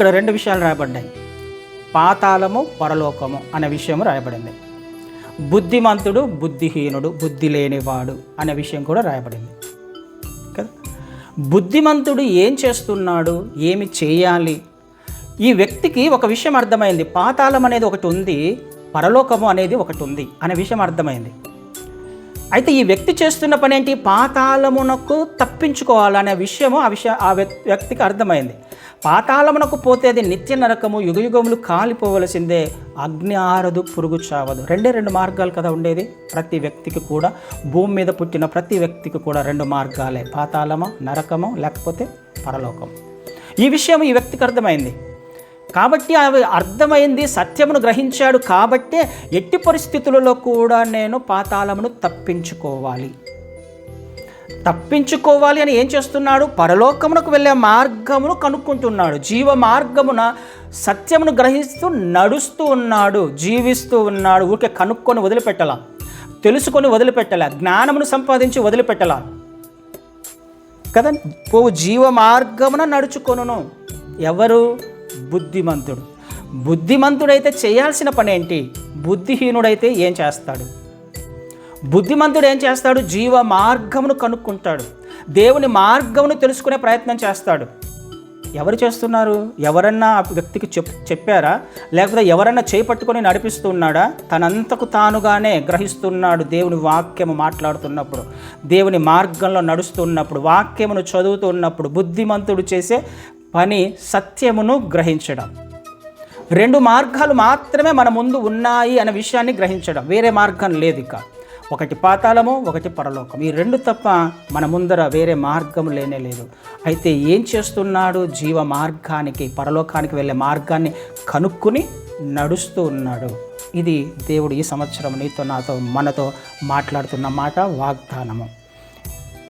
ఇక్కడ రెండు విషయాలు రాయబడ్డాయి. పాతాళము పరలోకము అనే విషయం రాయబడింది. బుద్ధిమంతుడు బుద్ధిహీనుడు బుద్ధి లేనివాడు అనే విషయం కూడా రాయబడింది. కదా? బుద్ధిమంతుడు ఏం చేస్తున్నాడు? ఏమి చేయాలి? ఈ వ్యక్తికి ఒక విషయం అర్థమైంది. పాతాళం అనేది ఒకటి ఉంది పరలోకము అనేది ఒకటి ఉంది అనే విషయం అర్థమైంది. అయితే ఈ వ్యక్తి చేస్తున్న పని ఏంటి పాతాళమునకు తప్పించుకోవాలనే విషయము ఆ విషయం ఆ వ్యక్తికి అర్థమైంది. పాతాళమునకు పోతే అది నిత్య నరకము యుగయుగములు కాలిపోవలసిందే అగ్ని ఆరదు పురుగు చావదు. రెండే రెండు మార్గాలు కదా ఉండేది. ప్రతి వ్యక్తికి కూడా భూమి మీద పుట్టిన ప్రతి వ్యక్తికి కూడా రెండు మార్గాలే. పాతాళము నరకము లేకపోతే పరలోకం ఈ విషయం ఈ వ్యక్తికి అర్థమైంది. కాబట్టి అవి అర్థమైంది సత్యమును గ్రహించాడు కాబట్టే ఎట్టి పరిస్థితులలో కూడా నేను పాతాళమును తప్పించుకోవాలి. తప్పించుకోవాలి అని ఏం చేస్తున్నాడు? పరలోకమునకు వెళ్ళే మార్గమును కనుక్కుంటున్నాడు. జీవ మార్గమున సత్యమును గ్రహిస్తూ నడుస్తూ ఉన్నాడు జీవిస్తూ ఉన్నాడు. ఊరికే కనుక్కొని వదిలిపెట్టలా తెలుసుకొని వదిలిపెట్టలా జ్ఞానమును సంపాదించి వదిలిపెట్టలా. కదా? ఓ జీవ మార్గమున నడుచుకొనును. ఎవరు? బుద్ధిమంతుడు. బుద్ధిమంతుడైతే చేయాల్సిన పని ఏంటి బుద్ధిహీనుడైతే ఏం చేస్తాడు? బుద్ధిమంతుడు ఏం చేస్తాడు? జీవ మార్గమును కనుక్కుంటాడు. దేవుని మార్గమును తెలుసుకునే ప్రయత్నం చేస్తాడు. ఎవరు చేస్తున్నారు? ఎవరన్నా ఆ వ్యక్తికి చెప్ చెప్పారా? లేకపోతే ఎవరన్నా చేపట్టుకొని నడిపిస్తున్నాడా? తనంతకు తానుగానే గ్రహిస్తున్నాడు దేవుని వాక్యము మాట్లాడుతున్నప్పుడు. దేవుని మార్గంలో నడుస్తున్నప్పుడు వాక్యమును చదువుతున్నప్పుడు బుద్ధిమంతుడు చేసే పని సత్యమును గ్రహించడం. రెండు మార్గాలు మాత్రమే మన ముందు ఉన్నాయి అనే విషయాన్ని గ్రహించడం. వేరే మార్గం లేదు ఇక ఒకటి పాతాళము ఒకటి పరలోకం. ఈ రెండు తప్ప మన ముందర వేరే మార్గం లేనే లేదు. అయితే ఏం చేస్తున్నాడు? జీవ మార్గానికి పరలోకానికి వెళ్ళే మార్గాన్ని కనుక్కుని నడుస్తూ ఉన్నాడు. ఇది దేవుడు ఈ సంవత్సరం నీతో నాతో మనతో మాట్లాడుతున్న మాట వాగ్దానము.